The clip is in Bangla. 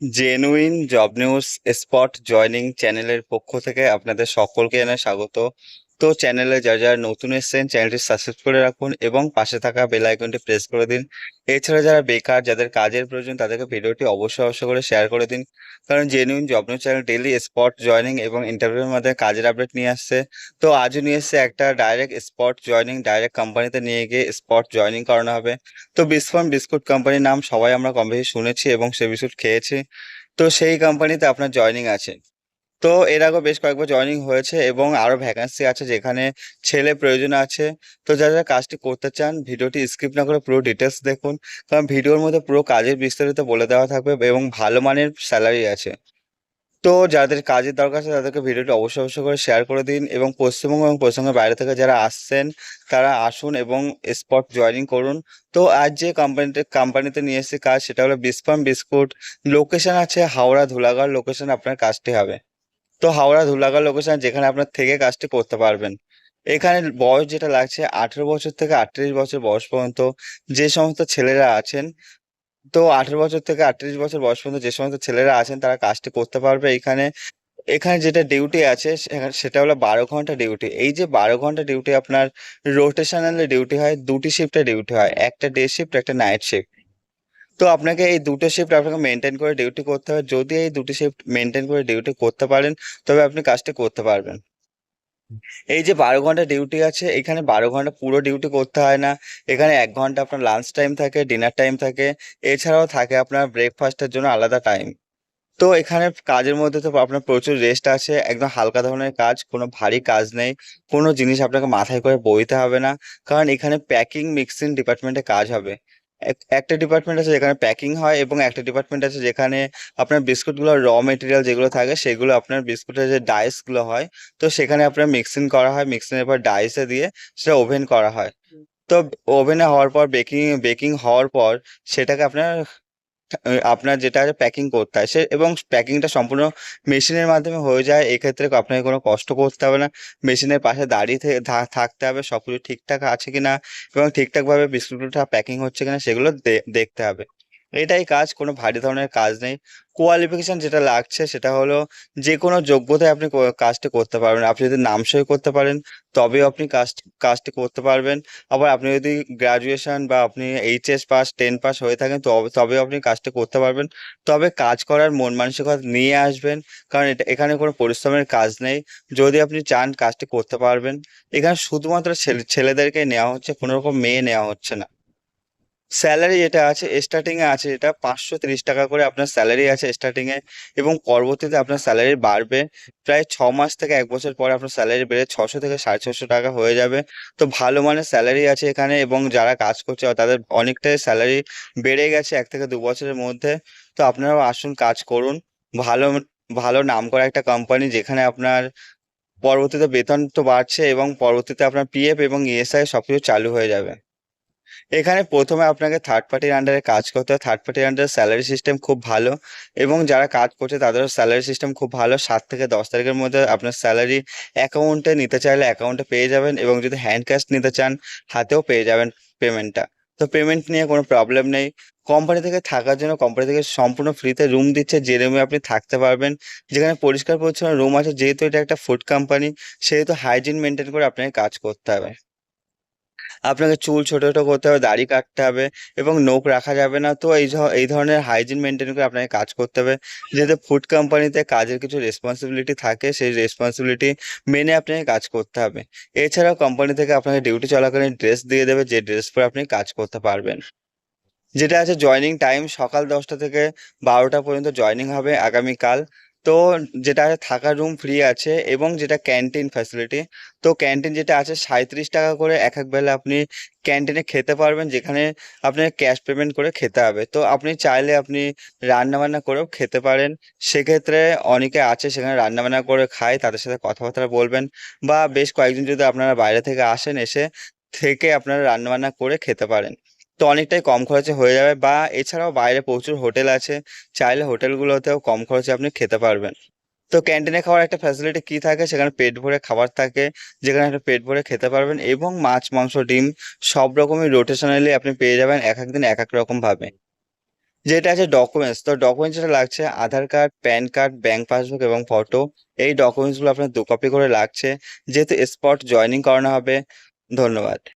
Genuine job news spot joining চ্যানেলের পক্ষ থেকে আপনাদের সকলকে জানাই স্বাগত। তো চ্যানেলে যারা যারা নতুন এসেছেন চ্যানেলটি সাবস্ক্রাইব করে রাখুন এবং পাশে থাকা বেল আইকনটি প্রেস করে দিন। এছাড়া যারা বেকার, যাদের কাজের প্রয়োজন, তাদেরকে ভিডিওটি অবশ্যই অবশ্যই করে শেয়ার করে দিন। কারণ genuine job news channel daily spot joining এবং ইন্টারভিউর মধ্যে কাজের আপডেট নিয়ে আসছে। তো আজও নিয়ে এসছে একটা ডাইরেক্ট স্পট জয়নিং ডাইরেক্ট কোম্পানিতে নিয়ে গিয়ে স্পট জয়নিং করানো হবে। তো বিস্ফোরণ বিস্কুট কোম্পানির নাম সবাই আমরা কম বেশি শুনেছি এবং সে বিস্কুট খেয়েছি। তো সেই কোম্পানিতে আপনার জয়নিং আছে। তো এর আগেও বেশ কয়েকবার জয়নিং হয়েছে এবং আরও ভ্যাকান্সি আছে যেখানে ছেলে প্রয়োজন আছে। তো যারা যারা কাজটি করতে চান, ভিডিওটি স্কিপ না করে পুরো ডিটেলস দেখুন। কারণ ভিডিওর মধ্যে পুরো কাজের বিস্তারিত বলে দেওয়া থাকবে এবং ভালো মানের স্যালারি আছে। তো যাদের কাজের দরকার আছে তাদেরকে ভিডিওটি অবশ্যই অবশ্যই করে শেয়ার করে দিন এবং পশ্চিমবঙ্গ এবং পশ্চিমবঙ্গের বাইরে থেকে যারা আসছেন, তারা আসুন এবং স্পট জয়নিং করুন। তো আজ যে কোম্পানিতে কোম্পানিতে নিয়ে এসেছি কাজ, সেটা হলো বিস্পাম বিস্কুট লোকেশন আছে হাওড়া ধুলাগড় লোকেশন আপনার কাজটি হবে। তো হাওড়া ধুলাগড় লোকেশন যেখানে আপনার থেকে কাজটি করতে পারবেন। এখানে বয়স যেটা লাগছে আঠেরো বছর থেকে আটত্রিশ বছর বয়স পর্যন্ত যে সমস্ত ছেলেরা আছেন, তো আঠেরো বছর থেকে আটত্রিশ বছর বয়স পর্যন্ত যে সমস্ত ছেলেরা আছেন তারা কাজটি করতে পারবে এখানে। এখানে যেটা ডিউটি আছে সেটা হলো বারো ঘণ্টা ডিউটি এই যে বারো ঘণ্টা ডিউটি আপনার রোটেশনাল ডিউটি হয়, দুটি শিফটে ডিউটি হয়। একটা ডে শিফট একটা নাইট শিফট তো আপনাকে এই দুটো শিফট আপনাকে মেনটেন করে ডিউটি করতে হবে। যদি এই দুটো শিফট মেনটেন করে ডিউটি করতে পারেন, তবে আপনি কাজটি করতে পারবেন। এই যে বারো ঘণ্টা ডিউটি আছে, এখানে বারো ঘণ্টা পুরো ডিউটি করতে হয় না। এখানে এক ঘণ্টা আপনার লাঞ্চ টাইম থাকে ডিনার টাইম থাকে। এছাড়াও থাকে আপনার ব্রেকফাস্টের জন্য আলাদা টাইম তো এখানে কাজের মধ্যে তো আপনার প্রচুর রেস্ট আছে, একদম হালকা ধরনের কাজ, কোনো ভারী কাজ নেই। কোনো জিনিস আপনাকে মাথায় করে বইতে হবে না, কারণ এখানে প্যাকিং মিক্সিং ডিপার্টমেন্টে কাজ হবে। একটা ডিপার্টমেন্ট আছে যেখানে প্যাকিং হয় এবং একটা ডিপার্টমেন্ট আছে যেখানে আপনার বিস্কুটগুলো র মেটেরিয়াল যেগুলো থাকে সেগুলো আপনার বিস্কুটের যে ডাইসগুলো হয় তো সেখানে আপনার মিক্সিং করা হয় মিক্সিং এর পর ডাইসে দিয়ে সেটা ওভেন করা হয়। তো ওভেনে হওয়ার পর বেকিং বেকিং হওয়ার পর সেটাকে আপনার আপনার যেটা আছে প্যাকিং করতে হয়, সে এবং প্যাকিংটা সম্পূর্ণ মেশিনের মাধ্যমে হয়ে যায়, এক্ষেত্রে আপনাকে কোনো কষ্ট করতে হবে না। মেশিনের পাশে দাঁড়িয়ে থাকতে হবে সব কিছু ঠিকঠাক আছে কিনা এবং ঠিকঠাকভাবে বিস্কুটটা প্যাকিং হচ্ছে কিনা, সেগুলো দেখতে হবে। এটাই কাজ, কোনো ভারী ধরনের কাজ নেই। কোয়ালিফিকেশন যেটা লাগছে সেটা হলো যে কোনো যোগ্যতায় আপনি কাজটি করতে পারবেন। আপনি যদি নামসই করতে পারেন, তবেও আপনি কাজ, কাজটি করতে পারবেন। আবার আপনি যদি গ্রাজুয়েশন বা আপনি এইচএস পাস টেন পাস হয়ে থাকেন, তবে, তবেও আপনি কাজটি করতে পারবেন। তবে কাজ করার মন মানসিকতা নিয়ে আসবেন, কারণ এটা, এখানে কোনো পরিশ্রমের কাজ নেই। যদি আপনি চান কাজটি করতে পারবেন, এখানে শুধুমাত্র ছেলে ছেলেদেরকে নেওয়া হচ্ছে, কোনো রকম মেয়ে নেওয়া হচ্ছে না। স্যালারি যেটা আছে স্টার্টিং এ আছে যেটা পাঁচশো তিরিশ টাকা করে আপনার স্যালারি আছে স্টার্টিং এ এবং পরবর্তীতে আপনার স্যালারি বাড়বে। প্রায় ছ মাস থেকে এক বছর পরে আপনার স্যালারি বেড়ে ছশো থেকে সাড়ে ছশো টাকা হয়ে যাবে। তো ভালো মানের স্যালারি আছে এখানে এবং যারা কাজ করছে তাদের অনেকটাই স্যালারি বেড়ে গেছে এক থেকে দু বছরের মধ্যে। তো আপনারাও আসুন কাজ করুন। ভালো ভালো নাম করা একটা কোম্পানি যেখানে আপনার পরবর্তীতে বেতন তো বাড়ছে এবং পরবর্তীতে আপনার পিএফ এবং ইএসআই সবকিছু চালু হয়ে যাবে। এখানে প্রথমে আপনাকে থার্ড পার্টির আন্ডারে কাজ করতে হয় থার্ড পার্টির আন্ডারে স্যালারি সিস্টেম খুব ভালো এবং যারা কাজ করছে তাদেরও স্যালারি সিস্টেম খুব ভালো। সাত থেকে দশ তারিখের মধ্যে আপনার স্যালারি অ্যাকাউন্টে নিতে চাইলে অ্যাকাউন্টে পেয়ে যাবেন এবং যদি হ্যান্ড ক্যাশ নিতে চান, হাতেও পেয়ে যাবেন পেমেন্টটা তো পেমেন্ট নিয়ে কোনো প্রবলেম নেই। কোম্পানি থেকে থাকার জন্য কোম্পানি থেকে সম্পূর্ণ ফ্রিতে রুম দিচ্ছে, যে রুমে আপনি থাকতে পারবেন। যেখানে পরিষ্কার পরিচ্ছন্ন রুম আছে, যেহেতু এটা একটা ফুড কোম্পানি সেহেতু হাইজিন মেনটেন করে আপনাকে কাজ করতে হবে। আপনাকে চুল ছোট ছোট করতে হবে, দাড়ি কাটতে হবে এবং নখ রাখা যাবে না। তো এই এই ধরনের হাইজিন মেনটেন করে আপনাকে কাজ করতে হবে। যেহেতু ফুড কোম্পানিতে কাজের কিছু রেসপন্সিবিলিটি থাকে, সেই রেসপন্সিবিলিটি মেনে আপনাকে কাজ করতে হবে। এছাড়াও কোম্পানি থেকে আপনাকে ডিউটি চলাকালীন ড্রেস দিয়ে দেবে, যে ড্রেস পরে আপনি কাজ করতে পারবেন। যেটা আছে জয়নিং টাইম সকাল দশটা থেকে বারোটা পর্যন্ত জয়নিং হবে। আগামীকাল তো যেটা আছে থাকার রুম ফ্রি আছে এবং যেটা ক্যান্টিন ফ্যাসিলিটি তো ক্যান্টিন যেটা আছে সাঁইত্রিশ টাকা করে এক এক বেলা আপনি ক্যান্টিনে খেতে পারবেন, যেখানে আপনাকে ক্যাশ পেমেন্ট করে খেতে হবে। তো আপনি চাইলে আপনি রান্নাবান্না করেও খেতে পারেন। সেক্ষেত্রে অনেকে আছে সেখানে রান্নাবান্না করে খায়, তাদের সাথে কথাবার্তা বলবেন বা বেশ কয়েকজন যদি আপনারা বাইরে থেকে আসেন এসে থেকে আপনারা রান্নাবান্না করে খেতে পারেন। তো অনেকটাই কম খরচে হয়ে যাবে বা এছাড়াও বাইরে প্রচুর হোটেল আছে, চাইলে হোটেলগুলোতেও কম খরচে আপনি খেতে পারবেন। তো ক্যান্টিনে খাওয়ার একটা ফ্যাসিলিটি কি থাকে? সেখানে পেট ভরে খাবার থাকে, যেখানে একটা পেট ভরে খেতে পারবেন এবং মাছ, মাংস, ডিম সব রকমই রোটেশনালি আপনি পেয়ে যাবেন এক এক দিন, এক এক রকম ভাবে। যেটা আছে ডকুমেন্টস তো ডকুমেন্টস যেটা লাগছে, Aadhaar card PAN card bank passbook এবং ফটো এই ডকুমেন্টসগুলো আপনার দু কপি করে লাগছে, যেহেতু স্পট জয়েনিং করানো হবে। ধন্যবাদ।